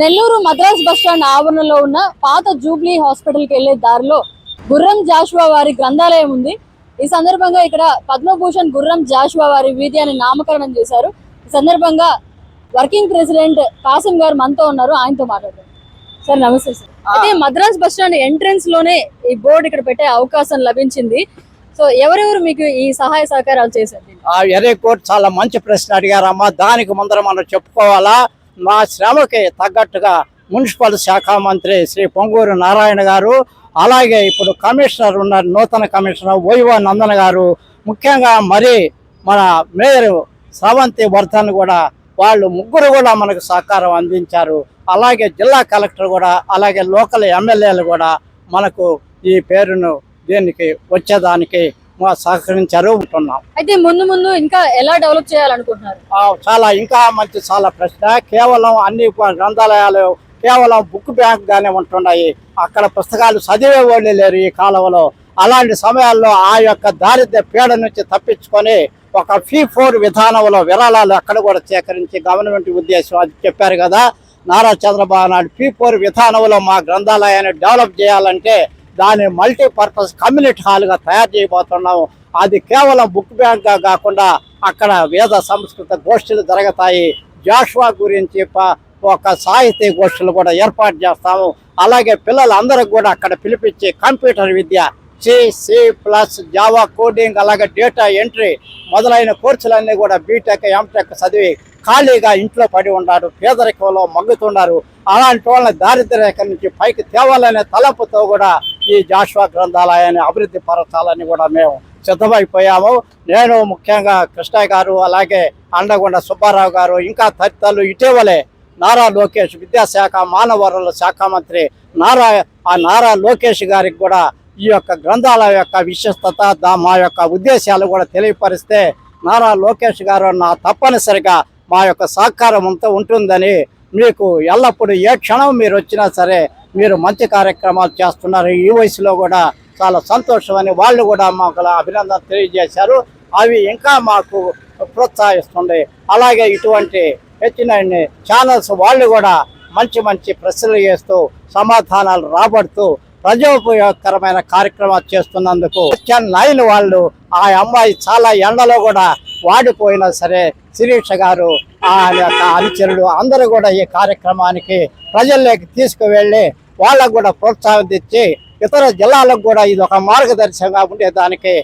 Nellore Madras bus stand ఆవరణలో ఉన్న పాత జూబ్లీ హాస్పిటల్కి వెళ్ళే దారిలో గుర్రం జాషువా వారి గ్రంథాలయం ఉంది. ఈ సందర్భంగా ఇక్కడ పద్మభూషణ్ గుర్రం జాషువా వారి వీధి అని నామకరణం చేశారు. ఈ సందర్భంగా వర్కింగ్ ప్రెసిడెంట్ కాసిం గారు మనతో ఉన్నారు. ఆయనతో మాట్లాడారు సార్ నమస్తే సార్. అయితే మద్రాస్ బస్టాండ్ ఎంట్రన్స్లోనే ఈ బోర్డు ఇక్కడ పెట్టే అవకాశం లభించింది. సో ఎవరెవరు మీకు ఈ సహాయ సహకారాలు చేశారు? ఎరే కోర్టు చాలా మంచి ప్రశ్న అడిగారమ్మా. దానికి ముందర మనం చెప్పుకోవాలా? మా శ్రమకి తగ్గట్టుగా మున్సిపల్ శాఖ మంత్రి శ్రీ పొంగూరు నారాయణ గారు అలాగే ఇప్పుడు కమిషనర్ ఉన్నారు నూతన కమిషనర్ వైవ నందన్ గారు ముఖ్యంగా మరి మన మేయర్ స్రవంతి వర్ధన్ కూడా వాళ్ళు ముగ్గురు కూడా మనకు సహకారం అందించారు. అలాగే జిల్లా కలెక్టర్ కూడా అలాగే లోకల్ ఎమ్మెల్యేలు కూడా మనకు ఈ పేరును దీనికి వచ్చేదానికి సహకరించారు ఉంటున్నాం అయితే ముందు ముందు ఇంకా ఎలా డెవలప్ చేయాలనుకుంటున్నారు? చాలా ఇంకా మంచి చాలా ప్రశ్న. కేవలం అన్ని గ్రంథాలయాలు కేవలం బుక్ బ్యాంక్ గానే ఉంటున్నాయి. అక్కడ పుస్తకాలు చదివే వాళ్ళే లేరు ఈ కాలంలో. అలాంటి సమయాల్లో ఆ యొక్క దారిద్ర్య పీడ నుంచి తప్పించుకొని ఒక ఫీ ఫోర్ విధానంలో విరాళాలు అక్కడ కూడా సేకరించి గవర్నమెంట్ ఉద్దేశం అది చెప్పారు కదా. నారా చంద్రబాబు నాయుడు ఫీ ఫోర్ విధానంలో మా గ్రంథాలయాన్ని డెవలప్ చేయాలంటే దాన్ని మల్టీపర్పస్ కమ్యూనిటీ హాల్గా తయారు చేయబోతున్నాము. అది కేవలం బుక్ బ్యాంక్గా కాకుండా అక్కడ వేద సంస్కృత గోష్ఠులు జరుగుతాయి. జాషువా గురించి ఒక సాహితీ గోష్ఠులు కూడా ఏర్పాటు చేస్తాము. అలాగే పిల్లలందరికీ కూడా అక్కడ పిలిపించి కంప్యూటర్ విద్య C C plus Java coding అలాగే డేటా ఎంట్రీ మొదలైన కోర్సులన్నీ కూడా బీటెక్ ఎంటెక్ చదివి ఖాళీగా ఇంట్లో పడి ఉన్నారు పేదరికంలో మగ్గుతున్నారు. అలాంటి వాళ్ళని దారిద్ర్య రేఖ నుంచి పైకి తేవాలనే తలపుతో కూడా ఈ జాషువా గ్రంథాలయాన్ని అభివృద్ధి పరచాలని కూడా మేము సిద్ధమైపోయాము. నేను ముఖ్యంగా కృష్ణయ్య గారు అలాగే అండగొండ సుబ్బారావు గారు ఇంకా తదితరులు ఇటీవలే నారా లోకేష్ విద్యాశాఖ మానవ వనరుల శాఖ మంత్రి నారా ఆ నారా లోకేష్ గారికి కూడా ఈ యొక్క గ్రంథాల యొక్క విశిష్టత మా యొక్క ఉద్దేశాలు కూడా తెలియపరిస్తే నారా లోకేష్ గారు నా తప్పనిసరిగా మా యొక్క సహకారం అంతా ఉంటుందని మీకు ఎల్లప్పుడూ ఏ క్షణం మీరు వచ్చినా సరే మీరు మంచి కార్యక్రమాలు చేస్తున్నారు. ఈ వయసులో కూడా చాలా సంతోషం అని వాళ్ళు కూడా మాకు అభినందన తెలియజేశారు. అవి ఇంకా మాకు ప్రోత్సహిస్తుంది. అలాగే ఇటువంటి హెచ్చిన ఛానల్స్ వాళ్ళు కూడా మంచి మంచి ప్రశ్నలు చేస్తూ సమాధానాలు రాబడుతూ ప్రజోపయోగకరమైన కార్యక్రమాలు చేస్తున్నందుకు నైన్ వాళ్ళు ఆ అమ్మాయి చాలా ఎండలో కూడా వాడిపోయినా సరే శిరీష గారు ఆ యొక్క అనుచరులు అందరూ కూడా ఈ కార్యక్రమానికి ప్రజల్లోకి తీసుకువెళ్ళి వాళ్ళకు కూడా ప్రోత్సాహం తెచ్చి ఇతర జిల్లాలకు కూడా ఇది ఒక మార్గదర్శకంగా ఉండేదానికి